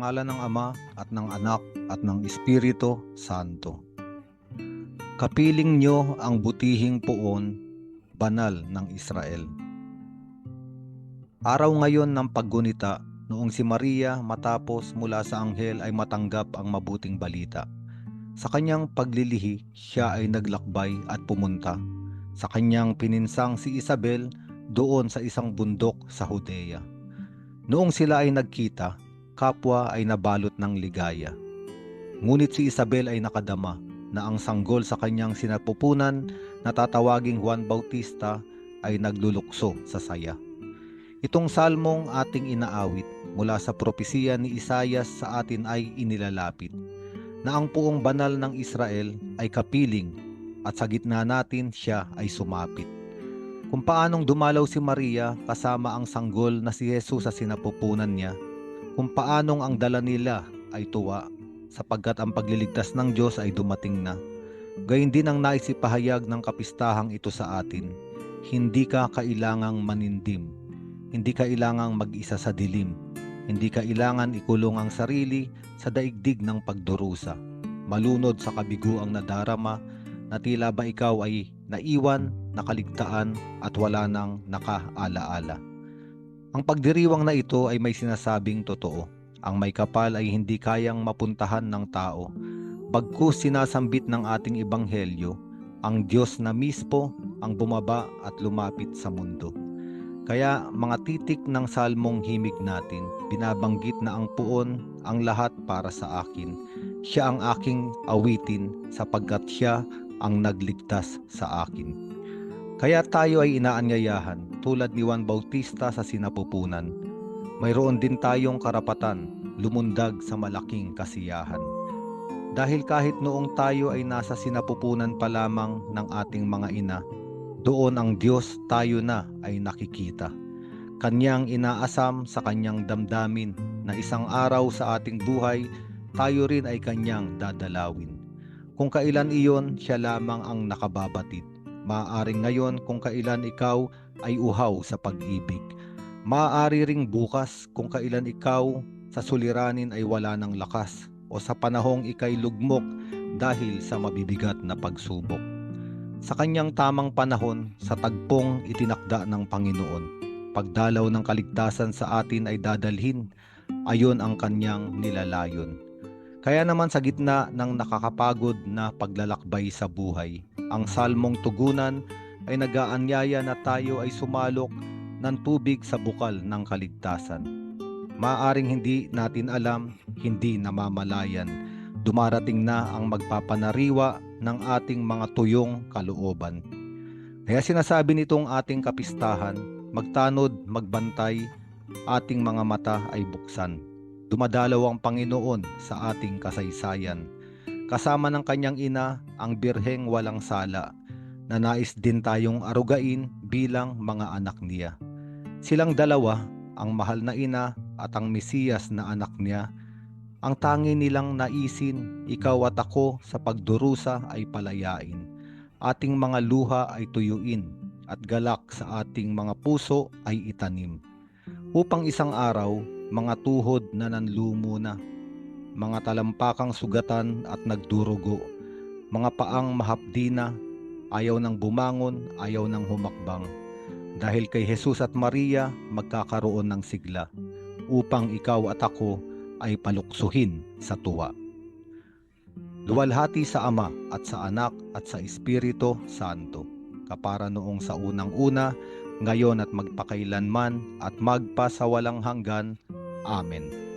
ngalan ng Ama at ng Anak at ng Espiritu Santo. Kapiling nyo ang butihing puon, banal ng Israel. Araw ngayon ng paggunita noong si Maria matapos mula sa anghel ay matanggap ang mabuting balita. Sa kanyang paglilihi, siya ay naglakbay at pumunta. Sa kanyang pininsang si Isabel doon sa isang bundok sa Judea. Noong sila ay nagkita, kapwa ay nabalot ng ligaya. Ngunit si Isabel ay nakadama na ang sanggol sa kanyang sinapupunan na tatawaging Juan Bautista ay naglulukso sa saya. Itong salmong ating inaawit mula sa propesiya ni Isayas sa atin ay inilalapit na ang puong banal ng Israel ay kapiling at sa gitna natin siya ay sumapit. Kung paanong dumalaw si Maria kasama ang sanggol na si Jesus sa sinapupunan niya, kung paanong ang dala nila ay tuwa sapagkat ang pagliligtas ng Diyos ay dumating na. Gayun din ang naisipahayag ng kapistahang ito sa atin. Hindi ka kailangang manindim. Hindi kailangang mag-isa sa dilim. Hindi kailangan ikulong ang sarili sa daigdig ng pagdurusa. Malunod sa kabiguang nadarama na tila ba ikaw ay naiwan, nakaligtaan at wala nang nakaalaala. Ang pagdiriwang na ito ay may sinasabing totoo. Ang may kapal ay hindi kayang mapuntahan ng tao. Bagkus sinasambit ng ating ebanghelyo, ang Diyos na mismo ang bumaba at lumapit sa mundo. Kaya mga titik ng salmong himig natin, binabanggit na ang puon ang lahat para sa akin. Siya ang aking awitin sapagkat siya ang nagligtas sa akin. Kaya tayo ay inaanyayahan tulad ni Juan Bautista sa sinapupunan. Mayroon din tayong karapatan lumundag sa malaking kasiyahan. Dahil kahit noong tayo ay nasa sinapupunan pa lamang ng ating mga ina, doon ang Diyos tayo na ay nakikita. Kanyang inaasam sa kanyang damdamin na isang araw sa ating buhay, tayo rin ay kanyang dadalawin. Kung kailan iyon, siya lamang ang nakababatid. Maaaring ngayon kung kailan ikaw ay uhaw sa pag-ibig. Maaari ring bukas kung kailan ikaw sa suliranin ay wala ng lakas o sa panahong ikay lugmok dahil sa mabibigat na pagsubok. Sa kanyang tamang panahon, sa tagpong itinakda ng Panginoon, pagdalaw ng kaligtasan sa atin ay dadalhin, ayon ang kanyang nilalayon. Kaya naman sa gitna ng nakakapagod na paglalakbay sa buhay, ang salmong tugunan ay nagaanyaya na tayo ay sumalok ng tubig sa bukal ng kaligtasan. Maaring hindi natin alam, hindi namamalayan. Dumarating na ang magpapanariwa ng ating mga tuyong kalooban. Kaya sinasabi nitong ating kapistahan, magtanod, magbantay, ating mga mata ay buksan. Dumadalaw ang Panginoon sa ating kasaysayan. Kasama ng kanyang ina, ang birheng walang sala, na nais din tayong arugain bilang mga anak niya. Silang dalawa, ang mahal na ina at ang Mesiyas na anak niya, ang tangi nilang naisin, ikaw at ako sa pagdurusa ay palayain. Ating mga luha ay tuyuin at galak sa ating mga puso ay itanim. Upang isang araw, mga tuhod na nanlumo na, mga talampakang sugatan at nagdurugo, mga paang mahapdi na, ayaw nang bumangon, ayaw nang humakbang. Dahil kay Jesus at Maria, magkakaroon ng sigla upang ikaw at ako ay paluksuhin sa tuwa. Luwalhati sa Ama at sa Anak at sa Espiritu Santo, kapara noong sa unang-una, ngayon at magpakailanman at magpa sa walang hanggan. Amen.